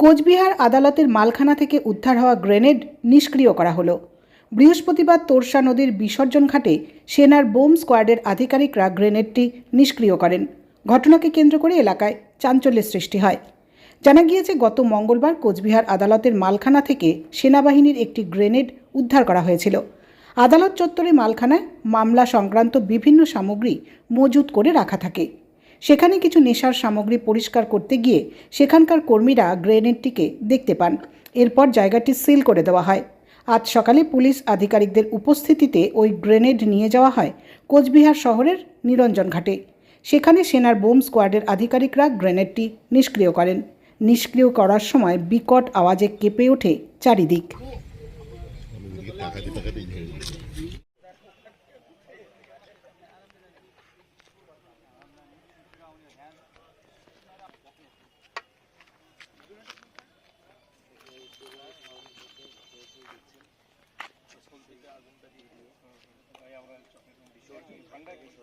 কোচবিহার আদালতের মালখানা থেকে উদ্ধার হওয়া গ্রেনেড নিষ্ক্রিয় করা হলো। বৃহস্পতিবার তোরসা নদীর বিসর্জন ঘাটে সেনার বোম স্কোয়াডের আধিকারিকরা গ্রেনেডটি নিষ্ক্রিয় করেন। ঘটনাকে কেন্দ্র করে এলাকায় চাঞ্চল্যের সৃষ্টি হয়। জানা গিয়েছে, গত মঙ্গলবার কোচবিহার আদালতের মালখানা থেকে সেনাবাহিনীর একটি গ্রেনেড উদ্ধার করা হয়েছিল। আদালত চত্বরে মালখানায় মামলা সংক্রান্ত বিভিন্ন সামগ্রী মজুত করে রাখা থাকে। সেখানে কিছু নেশার সামগ্রী পরিষ্কার করতে গিয়ে সেখানকার কর্মীরা গ্রেনেডটিকে দেখতে পান। এরপর জায়গাটি সিল করে দেওয়া হয়। আজ সকালে পুলিশ আধিকারিকদের উপস্থিতিতে ওই গ্রেনেড নিয়ে যাওয়া হয় কোচবিহার শহরের নিরঞ্জন ঘাটে। সেখানে সেনার বোম স্কোয়াডের আধিকারিকরা গ্রেনেডটি নিষ্ক্রিয় করেন। নিষ্ক্রিয় করার সময় বিকট আওয়াজে কেঁপে ওঠে চারিদিক। দেখছেন পেছন থেকে আগুনটা দিয়ে দিও আমরা ঠান্ডা কিছু